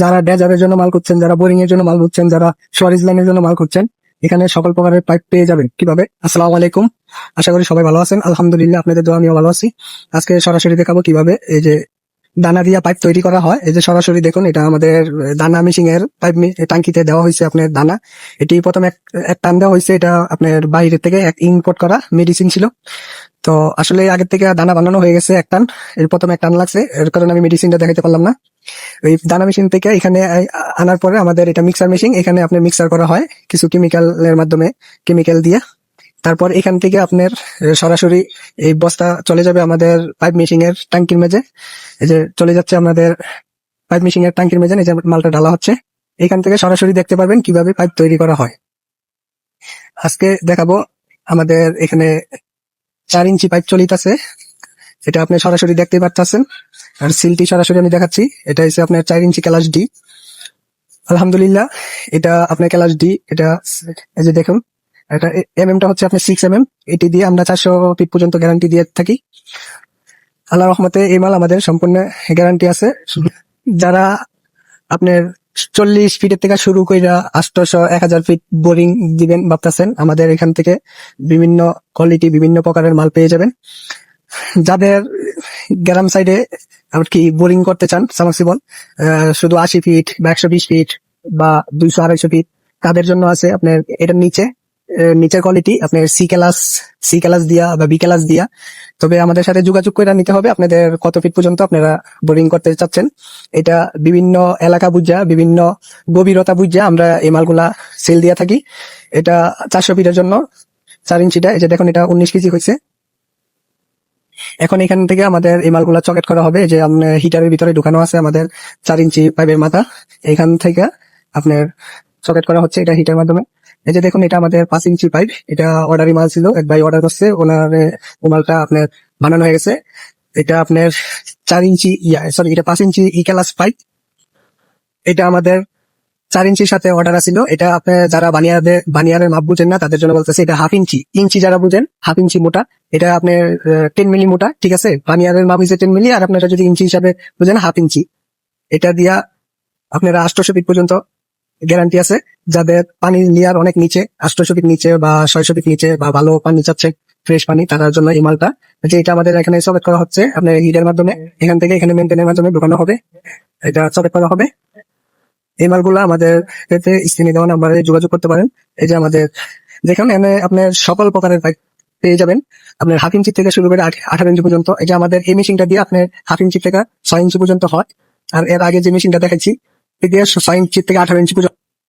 যারা ডেজারের জন্য মাল করছেন যারা বোরিং এর জন্য মাল করছেন যারা সোয়ারিজ লাইনের জন্য মাল করছেন এখানে সকল প্রকারের পাইপ পেয়ে যাবেন। কীভাবে? আসসালামু আলাইকুম। আশা করি সবাই ভালো আছেন। আলহামদুলিল্লাহ, আপনাদের দোয়া আমিও ভালো আছি। আজকে সরাসরি দেখাবো কীভাবে এই যে দানা দিয়া পাইপ তৈরি করা হয়। এই যে সরাসরি দেখুন, এটা আমাদের দানা মিশিং এর পাইপ টাঙ্কিতে দেওয়া হয়েছে আপনার দানা। এটি প্রথম এক টান দেওয়া হয়েছে। এটা আপনার বাইরে থেকে এক ইম্পোর্ট করা মেডিসিন ছিল। তো আসলে আগের থেকে দানা বানানো হয়ে গেছে এক টান। এর প্রথম এক টান লাগছে। এর কারণে আমি মেডিসিনটা দেখাতে পারলাম না। ওই দানা মেশিন থেকে এখানে আনার পরে আমাদের এটা মিক্সার মেশিন এখানে আপনার মিক্সার করা হয় কিছু কেমিক্যালের মাধ্যমে কেমিক্যাল দিয়ে। তারপর এখান থেকে আপনার সরাসরি এই বস্তা চলে যাবে আমাদের পাইপ মেশিং এর ট্যাঙ্কির মেজে এই যে চলে যাচ্ছে আমাদের পাইপ মেশিং এর ট্যাঙ্কির মেজে এই যে মালটা ঢালা হচ্ছে। এখান থেকে সরাসরি দেখতে পারবেন কীভাবে পাইপ তৈরি করা হয়। আজকে দেখাবো আমাদের এখানে চার ইঞ্চি পাইপ চলিতেছে এটা আপনি সরাসরি দেখতে পাচ্ছেন আর সিলটি সরাসরি আমি দেখাচ্ছি। এটা হচ্ছে আপনার চার ইঞ্চি ক্যালাস ডি। আলহামদুলিল্লাহ, এটা আপনার ক্যালাস ডি, এটা এই যে দেখুন, এটা এম এমটা হচ্ছে আপনার সিক্স এম এম এটি দিয়ে আমরা চারশো ফিট পর্যন্ত গ্যারান্টি দিয়ে থাকি। আল্লাহ রহমতে এই মাল আমাদের সম্পূর্ণ গ্যারান্টি আছে। যারা আপনার চল্লিশ ফিটের থেকে শুরু কইরা আটশোশো এক হাজার ফিট বোরিং দিবেন ভাবতেছেন, আমাদের এখান থেকে বিভিন্ন কোয়ালিটি বিভিন্ন প্রকারের মাল পেয়ে যাবেন। যাদের গ্রাম সাইডে আর কি বোরিং করতে চান সামাসিবল শুধু আশি ফিট বা একশো বিশ ফিট বা দুইশো আড়াইশো ফিট তাদের জন্য আছে আপনার এটার নিচে নিচের কোয়ালিটি আপনার সি ক্লাস সি ক্লাস দিয়া বা বি ক্লাস দিয়া। তবে আমাদের সাথে যোগাযোগ করে নিতে হবে, আপনাদের কত ফিট পর্যন্ত আপনারা বোরিং করতে চাচ্ছেন। এটা বিভিন্ন এলাকা বুঝা, বিভিন্ন গভীরতা বুঝা আমরা এই মালগুলা সেল দিয়ে থাকি। এটা চারশো ফিটের জন্য, চার ইঞ্চিটা এই যে দেখুন এটা উনিশ কেজি হয়েছে এখন এখান থেকে আমাদের এই মালগুলা চকেট করা হবে যে আপনার হিটারের ভিতরে ঢুকানো আছে আমাদের চার ইঞ্চি পাইপের মাথা, এখান থেকে আপনার চকেট করা হচ্ছে এটা হিটার মাধ্যমে। এই যে দেখুন, এটা আমাদের পাঁচ ইঞ্চি পাইপ এটা অর্ডারি মাল ছিল, এক ভাই অর্ডার করছে, ওনার, ও মালটা আপনার বানানো হয়ে গেছে। এটা আপনার চার ইঞ্চি, ইয়া সরি এটা পাঁচ ইঞ্চি ই ক্লাস পাইপ এটা আমাদের চার ইঞ্চির সাথে অর্ডার আছিল এটা আপনি যারা বানিয়াদের বানিয়ারের মাপ বুঝেন না, তাদের জন্য বলতেছে এটা হাফ ইঞ্চি। ইঞ্চি যারা বুঝেন হাফ ইঞ্চি মোটা। এটা আপনার টেন মিলি মোটা, ঠিক আছে? বানিয়ারের মাপ হচ্ছে টেন মিলি আর আপনারা যদি ইঞ্চি হিসাবে বুঝেন হাফ ইঞ্চি। এটা দিয়া আপনারা আষ্টশো ফিট পর্যন্ত গ্যারান্টি আছে। যাদের পানি নেওয়ার অনেক নিচে আষ্টশো ফিট নিচে বা ছয়শো ফিট নিচে বা ভালো পানি চাচ্ছে ফ্রেশ পানি তার জন্য এই মালটা। যে এটা আমাদের এখানে সবেট করা হচ্ছে, আপনার হিটের মাধ্যমে। এখান থেকে এখানে মেনটেনের মাধ্যমে ঢোকানো হবে। এটা সবেট করা হবে। এই মালগুলো আমাদের স্ক্রিনে দেওয়া নাম্বারে যোগাযোগ করতে পারেন। এই যে আমাদের, যেখানে আপনার সকল প্রকারের বাইক পেয়ে যাবেন। আপনার হাফ ইঞ্চি থেকে শুরু করে আঠ- আঠারো ইঞ্চি পর্যন্ত, এই যে আমাদের এই মেশিনটা দিয়ে আপনার হাফ ইঞ্চি থেকে ছয় ইঞ্চি পর্যন্ত হয়। আর এর আগে যে মেশিনটা দেখাচ্ছি দিয়ে ছয় ইঞ্চি থেকে আঠারো ইঞ্চি পর্যন্ত